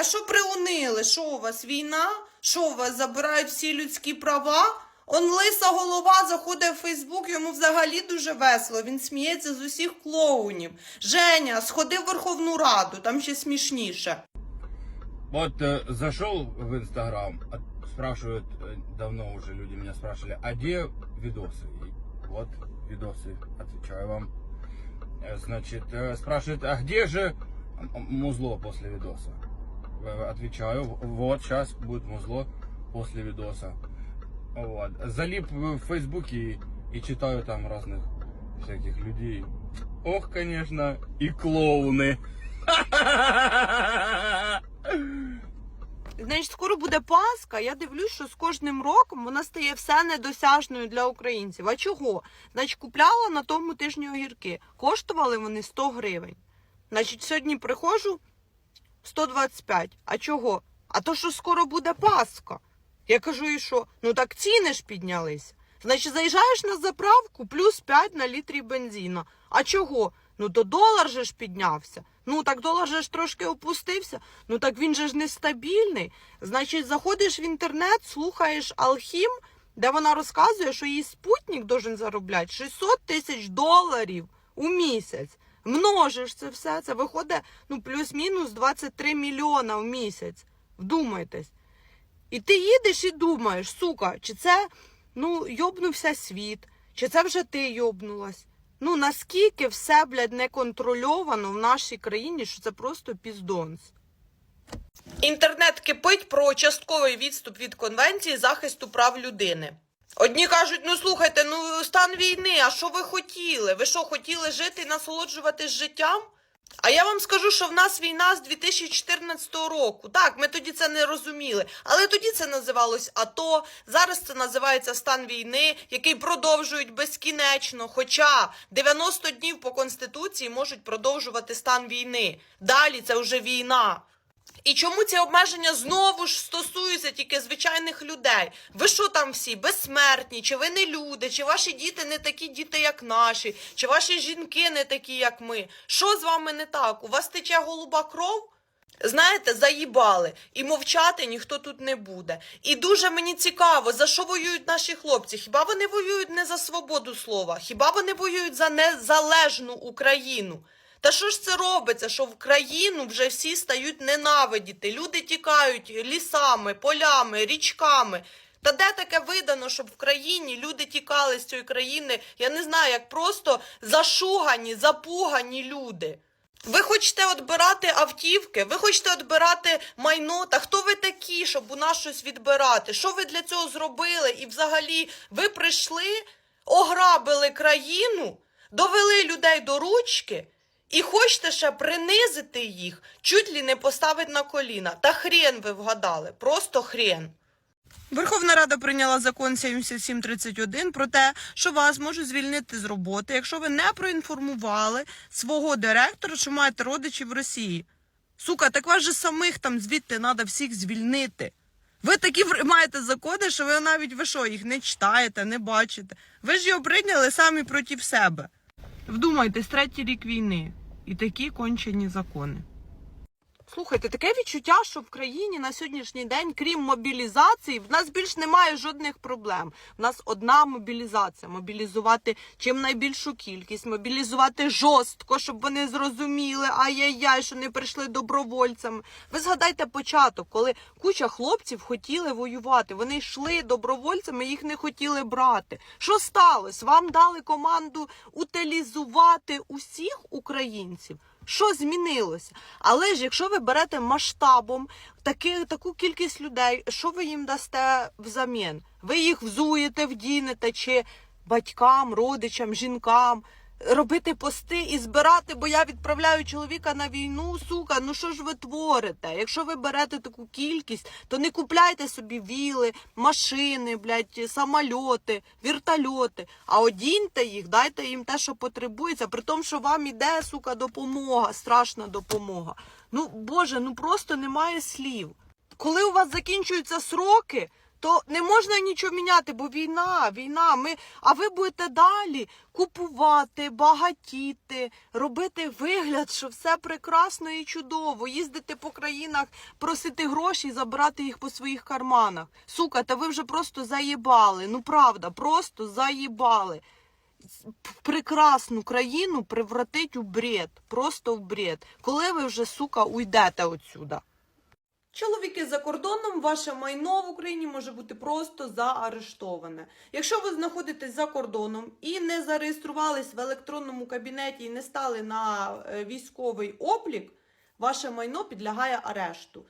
а що приунили? Що у вас війна? Що у вас забирають всі людські права? Он лиса голова заходить в Фейсбук, йому взагалі дуже весело. Він сміється з усіх клоунів. Женя, сходи в Верховну Раду, там ще смішніше. Вот э, зашел в Инстаграм, от- спрашивают, э, давно уже люди меня спрашивали, а где видосы? И вот видосы, отвечаю вам. Э, Значит, э, спрашивают, а где же м- м- музло после видоса? Э, Отвечаю, в- вот сейчас будет музло после видоса. Вот. Залип в Фейсбуке и, и читаю там разных всяких людей. Ох, конечно, и клоуны. Значить, скоро буде Пасха. Я дивлюсь, що з кожним роком вона стає все недосяжною для українців. А чого? Значить, купляла на тому тижні огірки. Коштували вони 100 гривень. Значить, сьогодні приходжу 125. А чого? А то, що скоро буде Пасха. Я кажу, і що? Ну так ціни ж піднялися. Значить, заїжджаєш на заправку, плюс 5 на літрі бензину. А чого? Ну то долар же ж піднявся. Ну так долар же ж трошки опустився. Ну так він же ж нестабільний. Значить, заходиш в інтернет, слухаєш Алхім, де вона розказує, що її спутник должен заробляти 600 тисяч доларів у місяць. Множиш це все, це виходить ну, плюс-мінус 23 мільйона в місяць. Вдумайтесь. І ти їдеш і думаєш, сука, чи це ну, йобнувся світ, чи це вже ти йобнулась. Ну наскільки все, блядь, неконтрольовано в нашій країні, що це просто піздонс. Інтернет кипить про частковий відступ від конвенції захисту прав людини. Одні кажуть: ну слухайте, ну стан війни, а що ви хотіли? Ви що, хотіли жити і насолоджуватись життям? А я вам скажу, що в нас війна з 2014 року. Так, ми тоді це не розуміли. Але тоді це називалось АТО. Зараз це називається стан війни, який продовжують безкінечно. Хоча 90 днів по конституції можуть продовжувати стан війни. Далі це вже війна. І чому ці обмеження знову ж стосуються тільки звичайних людей? Ви що там всі безсмертні? Чи ви не люди? Чи ваші діти не такі діти, як наші? Чи ваші жінки не такі, як ми? Що з вами не так? У вас тече голуба кров? Знаєте, заїбали, і мовчати ніхто тут не буде. І дуже мені цікаво, за що воюють наші хлопці. Хіба вони воюють не за свободу слова? Хіба вони воюють за незалежну Україну? Та що ж це робиться, що в країну вже всі стають ненавидіти? Люди тікають лісами, полями, річками. Та де таке видано, щоб в країні люди тікали з цієї країни? Я не знаю, як просто зашугані, запугані люди. Ви хочете відбирати автівки, ви хочете відбирати майно. Та хто ви такі, щоб у нас щось відбирати? Що ви для цього зробили? І взагалі ви прийшли, ограбили країну, довели людей до ручки і хочете ще принизити їх, чуть ли не поставити на коліна. Та хрен ви вгадали, просто хрен. Верховна Рада прийняла закон 7731 про те, що вас можуть звільнити з роботи, якщо ви не проінформували свого директора, що маєте родичів в Росії. Сука, так вас же самих там звідти треба всіх звільнити. Ви такі маєте закони, що ви навіть ви що, їх не читаєте, не бачите. Ви ж його прийняли самі проти себе. Вдумайтесь, третій рік війни і такі кончені закони. Слухайте, таке відчуття, що в країні на сьогоднішній день, крім мобілізації, в нас більш немає жодних проблем. В нас одна мобілізація: мобілізувати чим найбільшу кількість, мобілізувати жорстко, щоб вони зрозуміли, ай-яй-яй, що не прийшли добровольцями. Ви згадайте початок, коли куча хлопців хотіли воювати. Вони йшли добровольцями, їх не хотіли брати. Що сталося? Вам дали команду утилізувати усіх українців. Що змінилося? Але ж якщо ви берете масштабом таки, таку кількість людей, що ви їм дасте взамін? Ви їх взуєте, вдінете чи батькам, родичам, жінкам. Робити пости і збирати, бо я відправляю чоловіка на війну, сука. Ну що ж ви творите? Якщо ви берете таку кількість, то не купляйте собі віли, машини, блядь, самольоти, вертольоти, а одіньте їх, дайте їм те, що потребується, при тому, що вам іде, сука, допомога, страшна допомога. Ну, Боже, ну просто немає слів. Коли у вас закінчуються сроки, то не можна нічого міняти, бо війна, війна. Ми, а ви будете далі купувати, багатіти, робити вигляд, що все прекрасно і чудово, їздити по країнах, просити гроші і забирати їх по своїх карманах. Сука, та ви вже просто заїбали. Ну правда, просто заїбали. Прекрасну країну превратить у бред, просто в бред. Коли ви вже, сука, уйдете отсюда? Чоловіки за кордоном, ваше майно в Україні може бути просто заарештоване. Якщо ви знаходитесь за кордоном і не зареєструвались в електронному кабінеті і не стали на е, військовий облік, ваше майно підлягає арешту.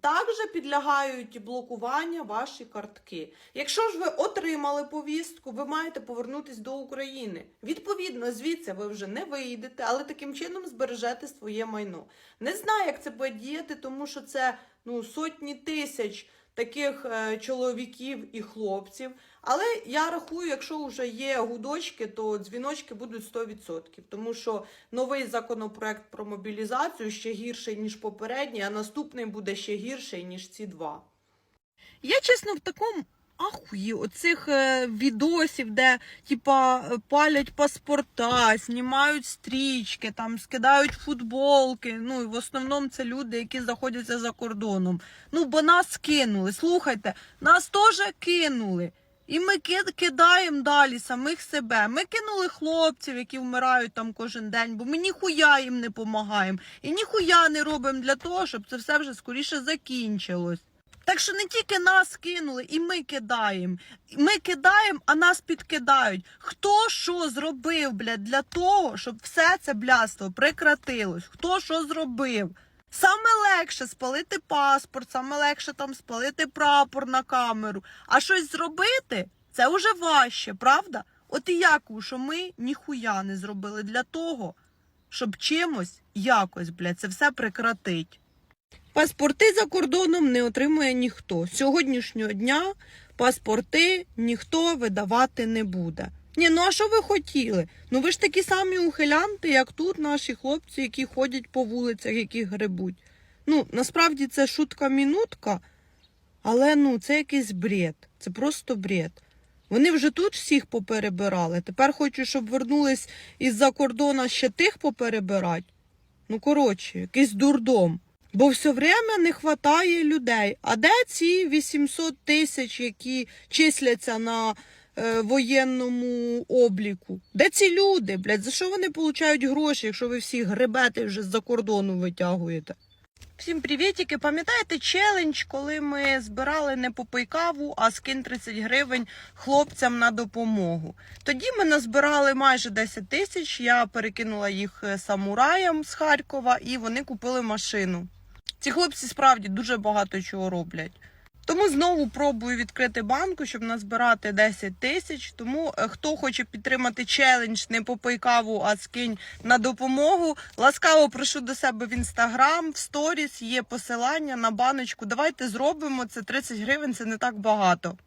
Також підлягають блокування ваші картки. Якщо ж ви отримали повістку, ви маєте повернутись до України. Відповідно, звідси ви вже не вийдете, але таким чином збережете своє майно. Не знаю, як це буде діяти, тому що це ну, сотні тисяч таких е, чоловіків і хлопців. Але я рахую, якщо вже є гудочки, то дзвіночки будуть 100%. Тому що новий законопроект про мобілізацію ще гірший, ніж попередній, а наступний буде ще гірший, ніж ці два. Я чесно в такому ахуї оцих е, відосів, де типа палять паспорта, знімають стрічки, там скидають футболки. Ну і в основному це люди, які знаходяться за кордоном. Ну бо нас кинули. Слухайте, нас теж кинули. І ми кидаємо далі самих себе. Ми кинули хлопців, які вмирають там кожен день, бо ми ніхуя їм не допомагаємо. І ніхуя не робимо для того, щоб це все вже скоріше закінчилось. Так що не тільки нас кинули, і ми кидаємо. Ми кидаємо, а нас підкидають. Хто що зробив, блядь, для того, щоб все це блядство прекратилось? Хто що зробив? Саме легше спалити паспорт, саме легше там спалити прапор на камеру. А щось зробити це вже важче, правда? От і як, що ми ніхуя не зробили для того, щоб чимось, якось, блядь, це все прекратить. Паспорти за кордоном не отримує ніхто. З сьогоднішнього дня паспорти ніхто видавати не буде. Ні, ну а що ви хотіли? Ну ви ж такі самі ухилянти, як тут наші хлопці, які ходять по вулицях, які гребуть. Ну, насправді це шутка-мінутка, але ну це якийсь бред. Це просто бред. Вони вже тут всіх поперебирали. Тепер хочу, щоб вернулись із-за кордону ще тих поперебирати. Ну, коротше, якийсь дурдом. Бо все время не вистачає людей. А де ці 800 тисяч, які числяться на е, воєнному обліку? Де ці люди, блядь? За що вони получають гроші, якщо ви всі гребете вже з-за кордону витягуєте? Всім привітики. Пам'ятаєте челендж, коли ми збирали не попий каву, а скин 30 гривень хлопцям на допомогу? Тоді ми назбирали майже 10 тисяч. Я перекинула їх е, самураям з Харкова, і вони купили машину. Ці хлопці справді дуже багато чого роблять. Тому знову пробую відкрити банку, щоб назбирати 10 тисяч. Тому е, хто хоче підтримати челендж, не попий каву, а скинь на допомогу. Ласкаво прошу до себе в інстаграм, в сторіс є посилання на баночку. Давайте зробимо це 30 гривень, це не так багато.